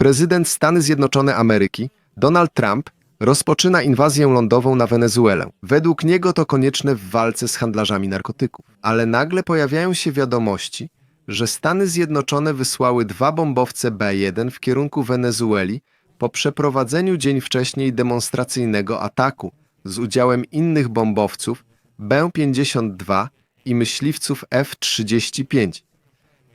Prezydent Stany Zjednoczone Ameryki, Donald Trump, rozpoczyna inwazję lądową na Wenezuelę. Według niego to konieczne w walce z handlarzami narkotyków. Ale nagle pojawiają się wiadomości, że Stany Zjednoczone wysłały dwa bombowce B-1 w kierunku Wenezueli po przeprowadzeniu dzień wcześniej demonstracyjnego ataku z udziałem innych bombowców B-52 i myśliwców F-35.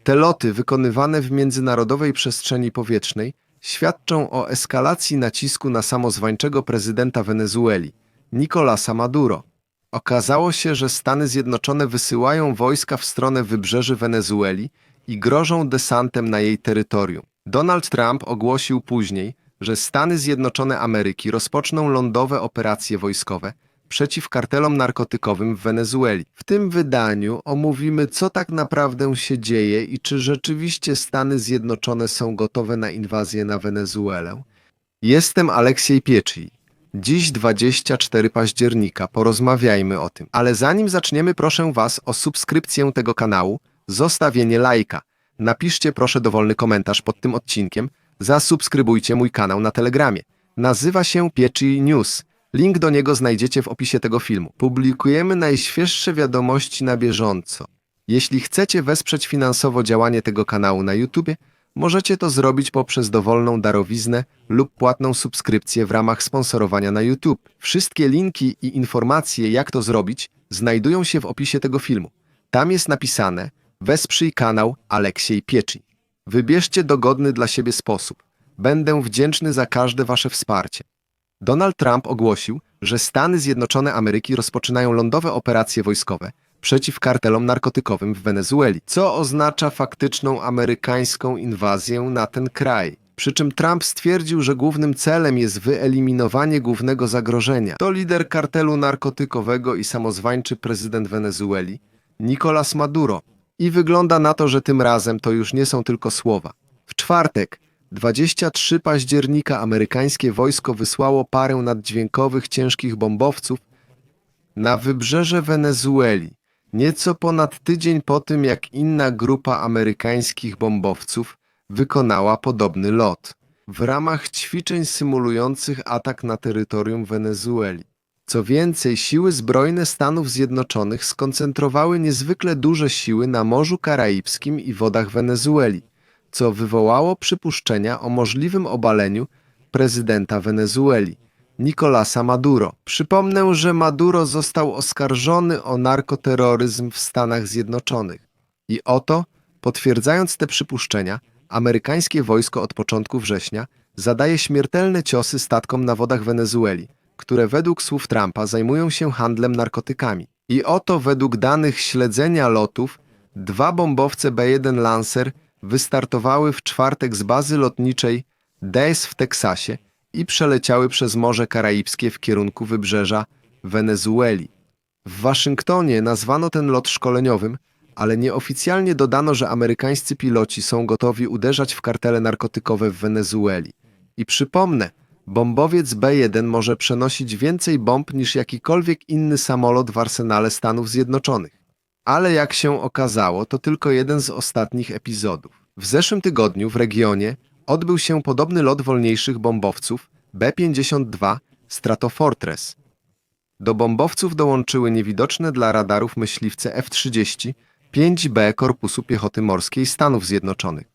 Te loty wykonywane w międzynarodowej przestrzeni powietrznej świadczą o eskalacji nacisku na samozwańczego prezydenta Wenezueli, Nicolasa Maduro. Okazało się, że Stany Zjednoczone wysyłają wojska w stronę wybrzeży Wenezueli i grożą desantem na jej terytorium. Donald Trump ogłosił później, że Stany Zjednoczone Ameryki rozpoczną lądowe operacje wojskowe przeciw kartelom narkotykowym w Wenezueli. W tym wydaniu omówimy, co tak naprawdę się dzieje i czy rzeczywiście Stany Zjednoczone są gotowe na inwazję na Wenezuelę. Jestem Aleksiej Pieczij. Dziś 24 października, porozmawiajmy o tym. Ale zanim zaczniemy, proszę Was o subskrypcję tego kanału, zostawienie lajka. Napiszcie proszę dowolny komentarz pod tym odcinkiem, zasubskrybujcie mój kanał na Telegramie. Nazywa się Pieczij News. Link do niego znajdziecie w opisie tego filmu. Publikujemy najświeższe wiadomości na bieżąco. Jeśli chcecie wesprzeć finansowo działanie tego kanału na YouTube, możecie to zrobić poprzez dowolną darowiznę lub płatną subskrypcję w ramach sponsorowania na YouTube. Wszystkie linki i informacje, jak to zrobić, znajdują się w opisie tego filmu. Tam jest napisane Wesprzyj kanał Aleksiej Pieczy. Wybierzcie dogodny dla siebie sposób. Będę wdzięczny za każde wasze wsparcie. Donald Trump ogłosił, że Stany Zjednoczone Ameryki rozpoczynają lądowe operacje wojskowe przeciw kartelom narkotykowym w Wenezueli, co oznacza faktyczną amerykańską inwazję na ten kraj. Przy czym Trump stwierdził, że głównym celem jest wyeliminowanie głównego zagrożenia. To lider kartelu narkotykowego i samozwańczy prezydent Wenezueli, Nicolás Maduro. I wygląda na to, że tym razem to już nie są tylko słowa. W czwartek, 23 października, amerykańskie wojsko wysłało parę naddźwiękowych ciężkich bombowców na wybrzeże Wenezueli, nieco ponad tydzień po tym, jak inna grupa amerykańskich bombowców wykonała podobny lot w ramach ćwiczeń symulujących atak na terytorium Wenezueli. Co więcej, siły zbrojne Stanów Zjednoczonych skoncentrowały niezwykle duże siły na Morzu Karaibskim i wodach Wenezueli, co wywołało przypuszczenia o możliwym obaleniu prezydenta Wenezueli, Nicolasa Maduro. Przypomnę, że Maduro został oskarżony o narkoterroryzm w Stanach Zjednoczonych. I oto, potwierdzając te przypuszczenia, amerykańskie wojsko od początku września zadaje śmiertelne ciosy statkom na wodach Wenezueli, które według słów Trumpa zajmują się handlem narkotykami. I oto według danych śledzenia lotów dwa bombowce B-1 Lancer wystartowały w czwartek z bazy lotniczej Dez w Teksasie i przeleciały przez Morze Karaibskie w kierunku wybrzeża Wenezueli. W Waszyngtonie nazwano ten lot szkoleniowym, ale nieoficjalnie dodano, że amerykańscy piloci są gotowi uderzać w kartele narkotykowe w Wenezueli. I przypomnę, bombowiec B-1 może przenosić więcej bomb niż jakikolwiek inny samolot w arsenale Stanów Zjednoczonych. Ale jak się okazało, to tylko jeden z ostatnich epizodów. W zeszłym tygodniu w regionie odbył się podobny lot wolniejszych bombowców B-52 Stratofortress. Do bombowców dołączyły niewidoczne dla radarów myśliwce F-30 5B Korpusu Piechoty Morskiej Stanów Zjednoczonych.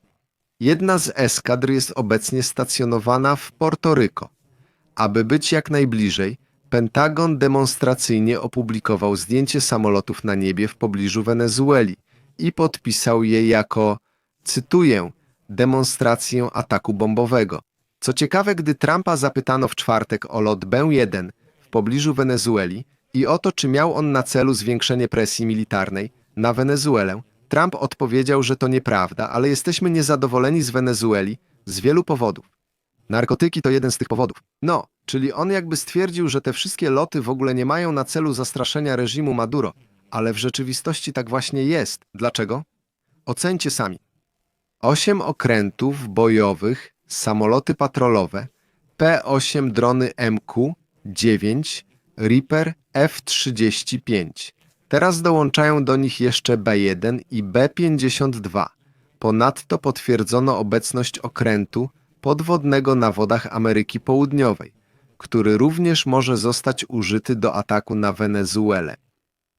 Jedna z eskadr jest obecnie stacjonowana w Porto-Rico. Aby być jak najbliżej, Pentagon demonstracyjnie opublikował zdjęcie samolotów na niebie w pobliżu Wenezueli i podpisał je jako, cytuję, demonstrację ataku bombowego. Co ciekawe, gdy Trumpa zapytano w czwartek o lot B-1 w pobliżu Wenezueli i o to, czy miał on na celu zwiększenie presji militarnej na Wenezuelę, Trump odpowiedział, że to nieprawda, ale jesteśmy niezadowoleni z Wenezueli z wielu powodów. Narkotyki to jeden z tych powodów. No, czyli on jakby stwierdził, że te wszystkie loty w ogóle nie mają na celu zastraszenia reżimu Maduro, ale w rzeczywistości tak właśnie jest. Dlaczego? Ocencie sami. Osiem okrętów bojowych, samoloty patrolowe, P-8 drony MQ-9, Reaper F-35. Teraz dołączają do nich jeszcze B-1 i B-52. Ponadto potwierdzono obecność okrętu podwodnego na wodach Ameryki Południowej, który również może zostać użyty do ataku na Wenezuelę.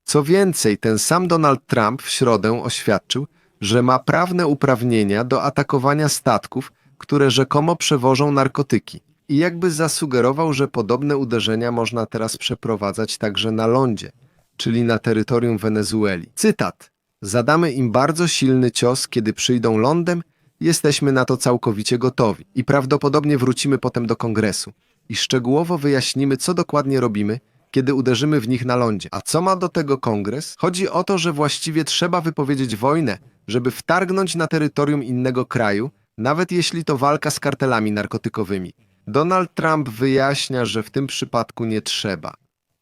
Co więcej, ten sam Donald Trump w środę oświadczył, że ma prawne uprawnienia do atakowania statków, które rzekomo przewożą narkotyki. I jakby zasugerował, że podobne uderzenia można teraz przeprowadzać także na lądzie, czyli na terytorium Wenezueli. Cytat. Zadamy im bardzo silny cios, kiedy przyjdą lądem, jesteśmy na to całkowicie gotowi i prawdopodobnie wrócimy potem do kongresu i szczegółowo wyjaśnimy, co dokładnie robimy, kiedy uderzymy w nich na lądzie. A co ma do tego kongres? Chodzi o to, że właściwie trzeba wypowiedzieć wojnę, żeby wtargnąć na terytorium innego kraju, nawet jeśli to walka z kartelami narkotykowymi. Donald Trump wyjaśnia, że w tym przypadku nie trzeba.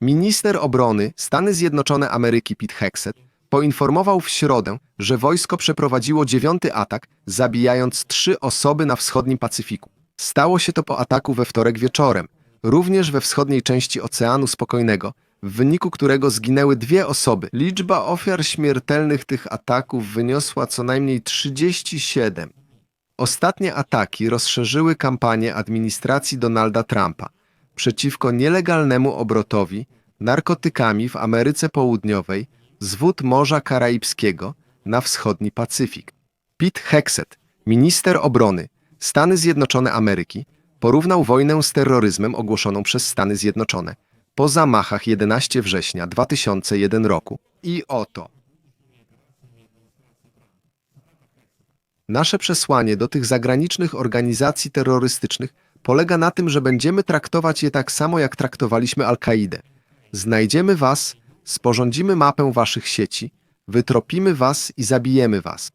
Minister obrony Stany Zjednoczone Ameryki Pete Hexet poinformował w środę, że wojsko przeprowadziło dziewiąty atak, zabijając trzy osoby na wschodnim Pacyfiku. Stało się to po ataku we wtorek wieczorem, również we wschodniej części Oceanu Spokojnego, w wyniku którego zginęły dwie osoby. Liczba ofiar śmiertelnych tych ataków wyniosła co najmniej 37. Ostatnie ataki rozszerzyły kampanię administracji Donalda Trumpa przeciwko nielegalnemu obrotowi narkotykami w Ameryce Południowej z wód Morza Karaibskiego na wschodni Pacyfik. Pete Hexet, minister obrony Stany Zjednoczone Ameryki, porównał wojnę z terroryzmem ogłoszoną przez Stany Zjednoczone po zamachach 11 września 2001 roku. I oto. Nasze przesłanie do tych zagranicznych organizacji terrorystycznych polega na tym, że będziemy traktować je tak samo, jak traktowaliśmy Al-Kaidę. Znajdziemy was, sporządzimy mapę waszych sieci, wytropimy was i zabijemy was.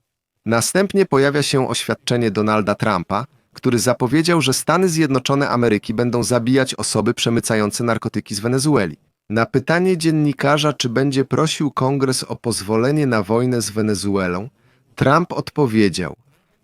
Następnie pojawia się oświadczenie Donalda Trumpa, który zapowiedział, że Stany Zjednoczone Ameryki będą zabijać osoby przemycające narkotyki z Wenezueli. Na pytanie dziennikarza, czy będzie prosił kongres o pozwolenie na wojnę z Wenezuelą, Trump odpowiedział: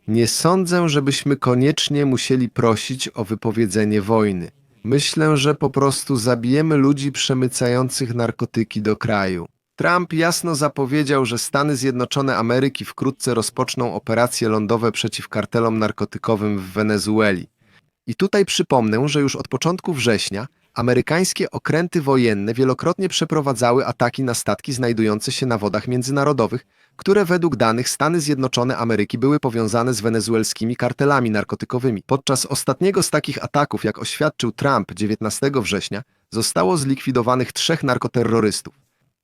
Nie sądzę, żebyśmy koniecznie musieli prosić o wypowiedzenie wojny. Myślę, że po prostu zabijemy ludzi przemycających narkotyki do kraju. Trump jasno zapowiedział, że Stany Zjednoczone Ameryki wkrótce rozpoczną operacje lądowe przeciw kartelom narkotykowym w Wenezueli. I tutaj przypomnę, że już od początku września amerykańskie okręty wojenne wielokrotnie przeprowadzały ataki na statki znajdujące się na wodach międzynarodowych, które według danych Stany Zjednoczone Ameryki były powiązane z wenezuelskimi kartelami narkotykowymi. Podczas ostatniego z takich ataków, jak oświadczył Trump 19 września, zostało zlikwidowanych trzech narkoterrorystów.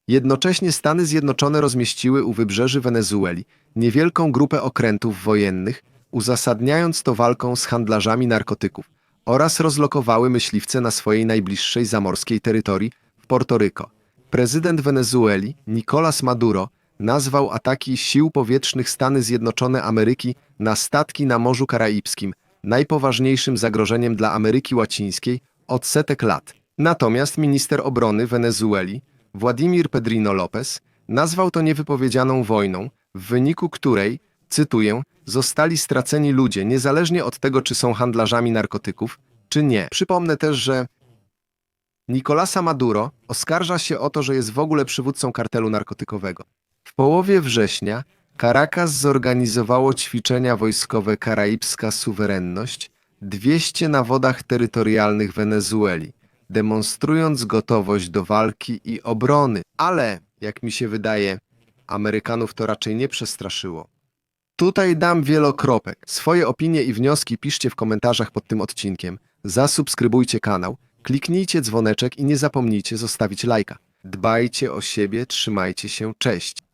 Jednocześnie Stany Zjednoczone rozmieściły u wybrzeży Wenezueli niewielką grupę okrętów wojennych, uzasadniając to walką z handlarzami narkotyków oraz rozlokowały myśliwce na swojej najbliższej zamorskiej terytorii w Portoryko. Prezydent Wenezueli, Nicolas Maduro, nazwał ataki sił powietrznych Stany Zjednoczone Ameryki na statki na Morzu Karaibskim najpoważniejszym zagrożeniem dla Ameryki Łacińskiej od setek lat. Natomiast minister obrony Wenezueli, Władimir Pedrino Lopez, nazwał to niewypowiedzianą wojną, w wyniku której, cytuję, zostali straceni ludzie, niezależnie od tego, czy są handlarzami narkotyków, czy nie. Przypomnę też, że Nicolasa Maduro oskarża się o to, że jest w ogóle przywódcą kartelu narkotykowego. W połowie września Caracas zorganizowało ćwiczenia wojskowe Karaibska Suwerenność 200 na wodach terytorialnych Wenezueli, demonstrując gotowość do walki i obrony. Ale, jak mi się wydaje, Amerykanów to raczej nie przestraszyło. Tutaj dam wielokropek. Swoje opinie i wnioski piszcie w komentarzach pod tym odcinkiem. Zasubskrybujcie kanał, kliknijcie dzwoneczek i nie zapomnijcie zostawić lajka. Dbajcie o siebie, trzymajcie się, cześć.